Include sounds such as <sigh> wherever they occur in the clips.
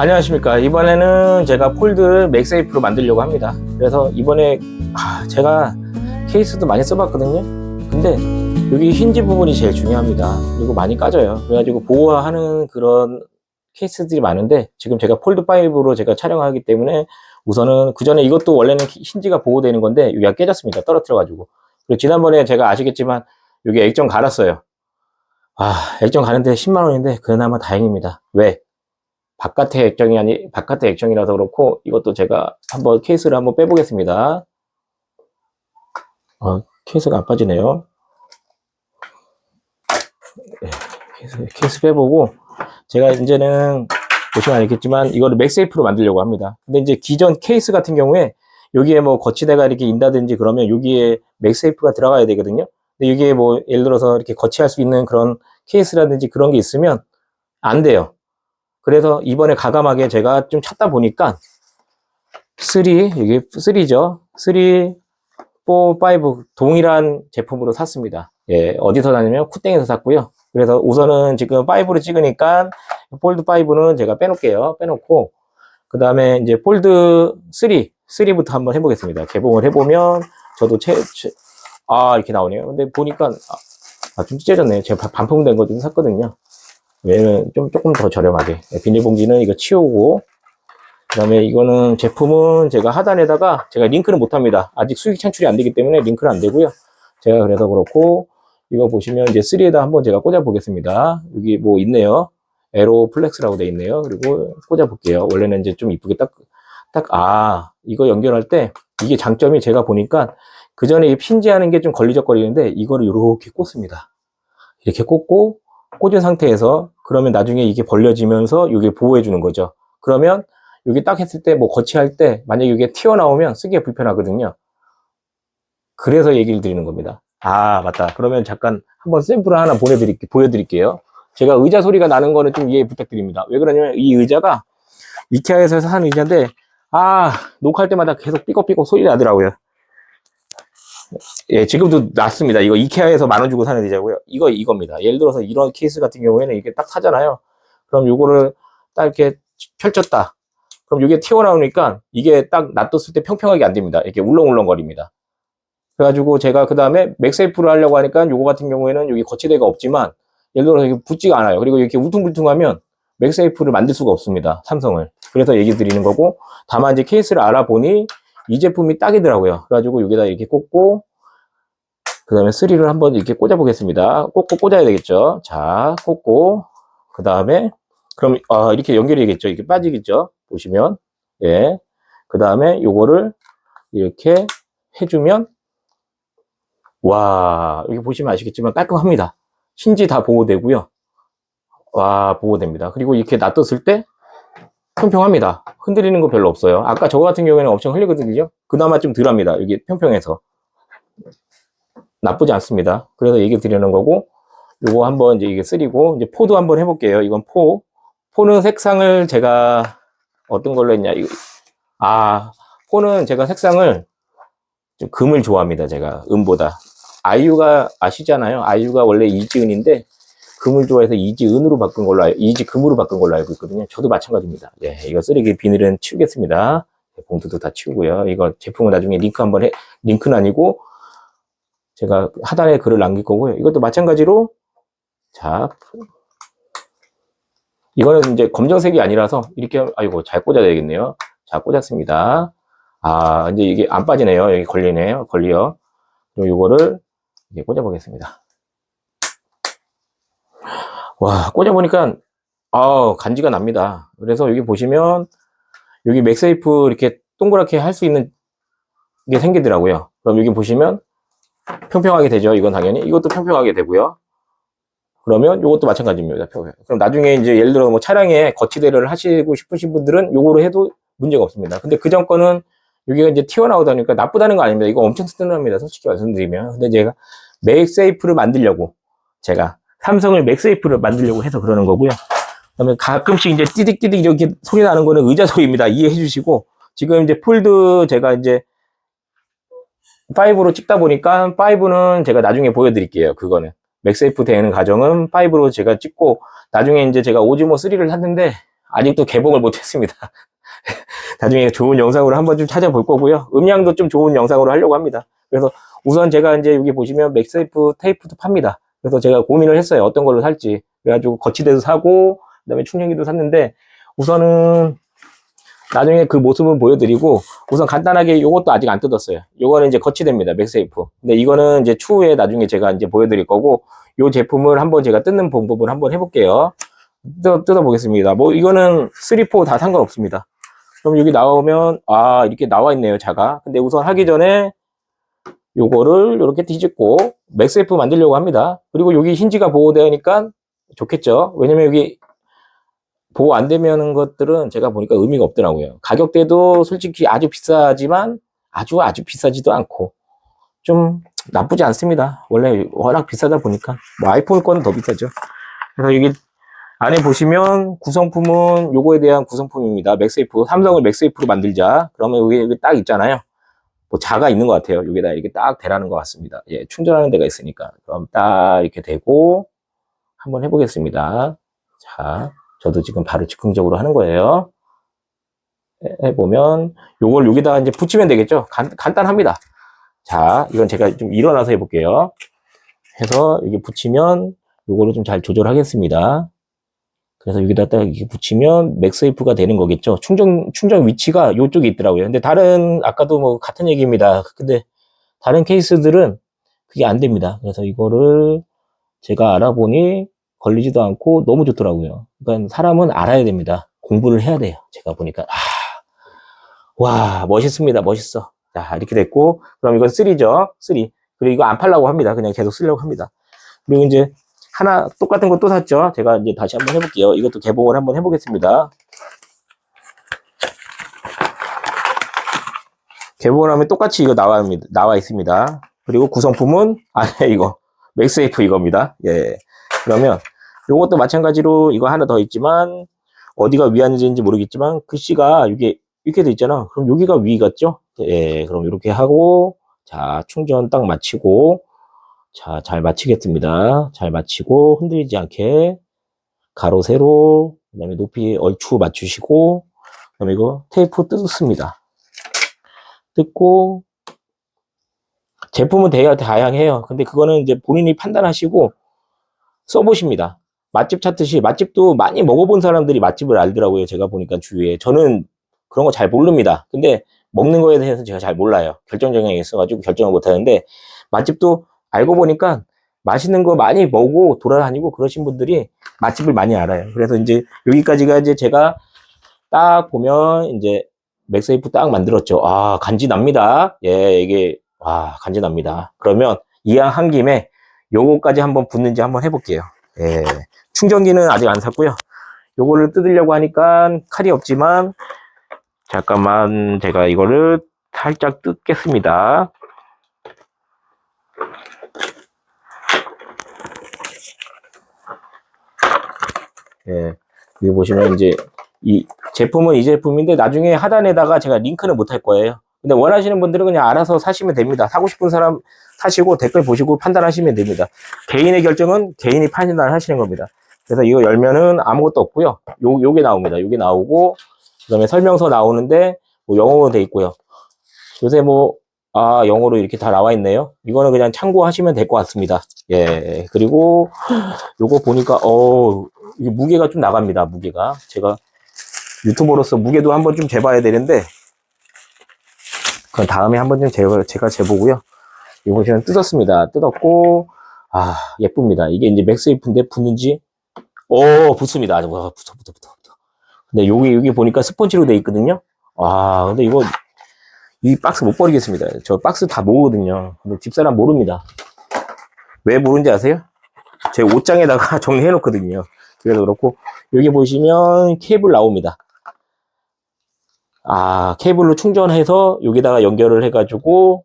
안녕하십니까. 이번에는 제가 폴드 맥세이프로 만들려고 합니다. 그래서 이번에 아, 제가 케이스도 많이 써봤거든요. 근데 여기 힌지 부분이 제일 중요합니다. 그리고 많이 까져요. 그래가지고 보호하는 그런 케이스들이 많은데 지금 제가 폴드 5로 제가 촬영하기 때문에 우선은 그 전에 이것도 원래는 힌지가 보호되는 건데 여기가 깨졌습니다. 떨어뜨려 가지고. 그리고 지난번에 제가 아시겠지만 여기 액정 갈았어요. 아 액정 가는데 10만 원인데 그나마 다행입니다. 왜 바깥의 액정이 아니 바깥의 액정이라서 그렇고 이것도 제가 한번 케이스를 한번 빼보겠습니다. 어, 케이스가 안 빠지네요. 네, 케이스, 케이스 빼보고 제가 이제는 보시면 알겠지만 이거를 맥세이프로 만들려고 합니다. 근데 이제 기존 케이스 같은 경우에 여기에 뭐 거치대가 이렇게 인다든지 그러면 여기에 맥세이프가 들어가야 되거든요. 근데 여기에 뭐 예를 들어서 이렇게 거치할 수 있는 그런 케이스라든지 그런 게 있으면 안 돼요. 그래서 이번에 가감하게 제가 좀 찾다 보니까 3, 이게 3죠. 3, 4, 5 동일한 제품으로 샀습니다. 예, 어디서 샀냐면 쿠땡에서 샀고요. 그래서 우선은 지금 5로 찍으니까 폴드 5는 제가 빼놓을게요. 빼놓고 그 다음에 이제 폴드 3, 3부터 한번 해보겠습니다. 개봉을 해보면 저도 채, 채- 아 이렇게 나오네요. 근데 보니까 아, 좀 찢어졌네요. 제가 바- 반품된 거 좀 샀거든요. 얘는 좀 조금 더 저렴하게. 네, 비닐봉지는 이거 치우고 그 다음에 이거는 제품은 제가 하단에다가 제가 링크는 못합니다. 아직 수익 창출이 안 되기 때문에 링크는 안 되고요. 제가 그래서 그렇고 이거 보시면 이제 3에다 한번 제가 꽂아 보겠습니다. 여기 뭐 있네요. 에로 플렉스라고 돼 있네요. 그리고 꽂아 볼게요. 원래는 이제 좀 이쁘게 딱 딱 아 이거 연결할 때 이게 장점이 제가 보니까 그 전에 핀지하는 게 좀 걸리적거리는데 이거를 이렇게 꽂습니다. 이렇게 꽂고 꽂은 상태에서 그러면 나중에 이게 벌려지면서 이게 보호해 주는 거죠. 그러면 여기 딱 했을 때 뭐 거치할 때 만약에 이게 튀어나오면 쓰기가 불편하거든요. 그래서 얘기를 드리는 겁니다. 아 맞다. 그러면 잠깐 한번 샘플을 하나 보내드릴게 보여드릴게요. 제가 의자 소리가 나는 거는 좀 이해 부탁드립니다. 왜 그러냐면 이 의자가 이케아에서 산 의자인데 아 녹화할 때마다 계속 삐걱삐걱 소리 나더라고요. 예, 지금도 났습니다. 이거 이케아에서 만 원 주고 사는 의자고요. 이거 이겁니다. 예를 들어서 이런 케이스 같은 경우에는 이게 딱 사잖아요. 그럼 요거를 딱 이렇게 펼쳤다. 그럼 이게 튀어나오니까 이게 딱 놔뒀을 때 평평하게 안 됩니다. 이렇게 울렁울렁거립니다. 그래가지고 제가 그 다음에 맥세이프를 하려고 하니까 요거 같은 경우에는 여기 거치대가 없지만 예를 들어서 이게 붙지가 않아요. 그리고 이렇게 울퉁불퉁하면 맥세이프를 만들 수가 없습니다. 삼성을. 그래서 얘기 드리는 거고 다만 이제 케이스를 알아보니 이 제품이 딱이더라고요. 그래가지고 여기다 이렇게 꽂고, 그 다음에 3를 한번 이렇게 꽂아 보겠습니다. 꽂고 꽂아야 되겠죠. 자, 꽂고, 그 다음에, 그럼, 아, 이렇게 연결이 되겠죠. 이렇게 빠지겠죠. 보시면. 예. 그 다음에 요거를 이렇게 해주면, 와, 여기 보시면 아시겠지만 깔끔합니다. 힌지 다 보호되고요. 와, 보호됩니다. 그리고 이렇게 놔뒀을 때, 평평합니다. 흔들리는 거 별로 없어요. 아까 저거 같은 경우에는 엄청 흘리거든요. 그나마 좀 덜합니다. 이게 평평해서. 나쁘지 않습니다. 그래서 얘기 드리는 거고, 요거 한번 이제 이게 쓰리고, 이제 포도 한번 해볼게요. 이건 포. 포는 색상을 제가 어떤 걸로 했냐. 아, 포는 제가 색상을 좀 금을 좋아합니다. 제가 음보다. 아이유가 아시잖아요. 아이유가 원래 이지은인데, 금을 좋아해서 이지 은으로 바꾼 걸로 알, 이지 금으로 바꾼 걸로 알고 있거든요. 저도 마찬가지입니다. 예, 이거 쓰레기 비닐은 치우겠습니다. 예, 봉투도 다 치우고요. 이거 제품은 나중에 링크 한번 해, 링크는 아니고 제가 하단에 글을 남길 거고요. 이것도 마찬가지로 자, 이거는 이제 검정색이 아니라서 이렇게 아이고 잘 꽂아야 되겠네요. 자, 꽂았습니다. 아, 이제 이게 안 빠지네요. 여기 걸리네요. 걸려. 그리고 이거를 이제 꽂아 보겠습니다. 와, 꽂아보니까, 아 간지가 납니다. 그래서 여기 보시면, 여기 맥세이프 이렇게 동그랗게 할 수 있는 게 생기더라고요. 그럼 여기 보시면, 평평하게 되죠. 이건 당연히. 이것도 평평하게 되고요. 그러면 이것도 마찬가지입니다. 평평. 그럼 나중에 이제 예를 들어 뭐 차량에 거치대를 하시고 싶으신 분들은 요거로 해도 문제가 없습니다. 근데 그 전 거는 여기가 이제 튀어나오다 보니까 나쁘다는 거 아닙니다. 이거 엄청 튼튼합니다. 솔직히 말씀드리면. 근데 제가 맥세이프를 만들려고 제가 삼성을 맥세이프를 만들려고 해서 그러는 거고요. 그다음에 가끔씩 이제 띠딕띠딕 이렇게 소리 나는 거는 의자 소리입니다. 이해해 주시고 지금 이제 폴드 제가 이제 5로 찍다 보니까 5는 제가 나중에 보여드릴게요. 그거는 맥세이프 되는 과정은 5로 제가 찍고 나중에 이제 제가 오즈모 3를 샀는데 아직도 개봉을 못했습니다. <laughs> 나중에 좋은 영상으로 한번 좀 찾아볼 거고요. 음량도 좀 좋은 영상으로 하려고 합니다. 그래서 우선 제가 이제 여기 보시면 맥세이프 테이프도 팝니다. 그래서 제가 고민을 했어요. 어떤 걸로 살지. 그래가지고 거치대도 사고, 그 다음에 충전기도 샀는데, 우선은 나중에 그 모습은 보여드리고, 우선 간단하게 이것도 아직 안 뜯었어요. 이거는 이제 거치대입니다. 맥세이프. 근데 이거는 이제 추후에 나중에 제가 이제 보여드릴 거고, 이 제품을 한번 제가 뜯는 방법을 한번 해볼게요. 뜯어, 뜯어보겠습니다. 뭐, 이거는 3, 4다 상관없습니다. 그럼 여기 나오면, 아, 이렇게 나와 있네요, 자가. 근데 우선 하기 전에, 요거를 이렇게 뒤집고, 맥스F 만들려고 합니다. 그리고 여기 힌지가 보호되니까 좋겠죠. 왜냐면 여기 보호 안 되면 것들은 제가 보니까 의미가 없더라고요. 가격대도 솔직히 아주 비싸지만 아주 아주 비싸지도 않고 좀 나쁘지 않습니다. 원래 워낙 비싸다 보니까 뭐 아이폰 거는 더 비싸죠. 그래서 여기 안에 보시면 구성품은 요거에 대한 구성품입니다. 맥세이프 삼성을 맥세이프로 만들자. 그러면 여기 딱 있잖아요. 뭐 자가 있는 것 같아요. 여기다 이렇게 딱 대라는 것 같습니다. 예, 충전하는 데가 있으니까 그럼 딱 이렇게 대고 한번 해보겠습니다. 자, 저도 지금 바로 즉흥적으로 하는 거예요. 해- 해보면 요걸 여기다가 이제 붙이면 되겠죠. 간, 간단합니다. 자, 이건 제가 좀 일어나서 해볼게요. 해서 여기 붙이면 요거를 좀 잘 조절하겠습니다. 그래서 여기다 딱 이렇게 붙이면 맥세이프가 되는 거겠죠. 충전, 충전 위치가 요쪽에 있더라고요. 근데 다른, 아까도 뭐 같은 얘기입니다. 근데 다른 케이스들은 그게 안 됩니다. 그래서 이거를 제가 알아보니 걸리지도 않고 너무 좋더라고요. 그러니까 사람은 알아야 됩니다. 공부를 해야 돼요. 제가 보니까. 아, 와, 멋있습니다. 멋있어. 자, 이렇게 됐고, 그럼 이건 3죠. 3. 그리고 이거 안 팔라고 합니다. 그냥 계속 쓰려고 합니다. 그리고 이제 하나 똑같은 거 또 샀죠. 제가 이제 다시 한번 해볼게요. 이것도 개봉을 한번 해보겠습니다. 개봉을 하면 똑같이 이거 나와, 나와 있습니다. 그리고 구성품은 안에 이거 맥세이프 이겁니다. 예. 그러면 이것도 마찬가지로 이거 하나 더 있지만 어디가 위안인지 모르겠지만 글씨가 이게 이렇게 돼 있잖아. 그럼 여기가 위 같죠? 예. 그럼 이렇게 하고 자 충전 딱 마치고 자, 잘 맞추겠습니다. 잘 맞추고 흔들리지 않게 가로 세로 그 다음에 높이 얼추 맞추시고 그 다음에 이거 테이프 뜯습니다. 뜯고 제품은 되게 다양해요. 근데 그거는 이제 본인이 판단하시고 써보십니다. 맛집 찾듯이 맛집도 많이 먹어본 사람들이 맛집을 알더라고요. 제가 보니까 주위에 저는 그런 거 잘 모릅니다. 근데 먹는 거에 대해서 제가 잘 몰라요. 결정 정형이 있어가지고 결정을 못 하는데 맛집도 알고 보니까 맛있는 거 많이 먹고 돌아다니고 그러신 분들이 맛집을 많이 알아요. 그래서 이제 여기까지가 이제 제가 딱 보면 이제 맥세이프 딱 만들었죠. 아, 간지 납니다. 예, 이게, 와, 간지 납니다. 그러면 이왕 한 김에 요거까지 한번 붙는지 한번 해볼게요. 예, 충전기는 아직 안 샀고요. 요거를 뜯으려고 하니까 칼이 없지만, 잠깐만, 제가 이거를 살짝 뜯겠습니다. 예, 여기 보시면 이제 이 제품은 이 제품인데 나중에 하단에다가 제가 링크는 못 할 거예요. 근데 원하시는 분들은 그냥 알아서 사시면 됩니다. 사고 싶은 사람 사시고 댓글 보시고 판단하시면 됩니다. 개인의 결정은 개인이 판단하시는 겁니다. 그래서 이거 열면은 아무것도 없고요. 요, 요게 나옵니다. 요게 나오고, 그 다음에 설명서 나오는데, 뭐 영어로 돼 있고요. 요새 뭐, 아, 영어로 이렇게 다 나와 있네요. 이거는 그냥 참고하시면 될 것 같습니다. 예. 그리고, 요거 보니까, 어 이게 무게가 좀 나갑니다. 무게가. 제가 유튜버로서 무게도 한번 좀 재봐야 되는데, 그건 다음에 한번 좀 재, 제가 재보고요. 이거 보시면 뜯었습니다. 뜯었고, 아, 예쁩니다. 이게 이제 맥스웨이프인데 붙는지, 오, 붙습니다. 와, 붙어, 붙어, 붙어, 붙어. 근데 여기, 여기 보니까 스펀지로 돼 있거든요. 아, 근데 이거, 이 박스 못 버리겠습니다. 저 박스 다 모으거든요. 근데 집사람 모릅니다. 왜 모르는지 아세요? 제 옷장에다가 <laughs> 정리해 놓거든요. 그래서 그렇고, 여기 보시면 케이블 나옵니다. 아, 케이블로 충전해서 여기다가 연결을 해가지고,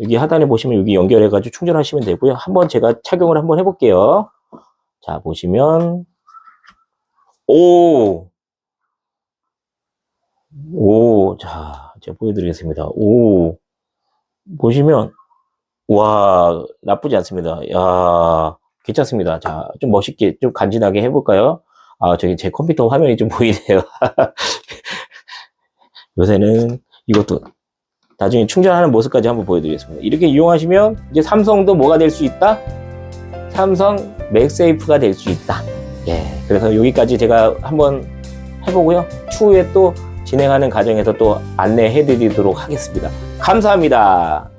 여기 하단에 보시면 여기 연결해가지고 충전하시면 되고요. 한번 제가 착용을 한번 해볼게요. 자, 보시면, 오! 오, 자, 제가 보여드리겠습니다. 오, 보시면, 와, 나쁘지 않습니다. 야, 괜찮습니다. 자, 좀 멋있게, 좀 간지나게 해볼까요? 아, 저기 제 컴퓨터 화면이 좀 <laughs> 보이네요. 요새는 이것도 나중에 충전하는 모습까지 한번 보여드리겠습니다. 이렇게 이용하시면 이제 삼성도 뭐가 될 수 있다? 삼성 맥세이프가 될 수 있다. 예, 그래서 여기까지 제가 한번 해보고요. 추후에 또 진행하는 과정에서 또 안내해 드리도록 하겠습니다. 감사합니다.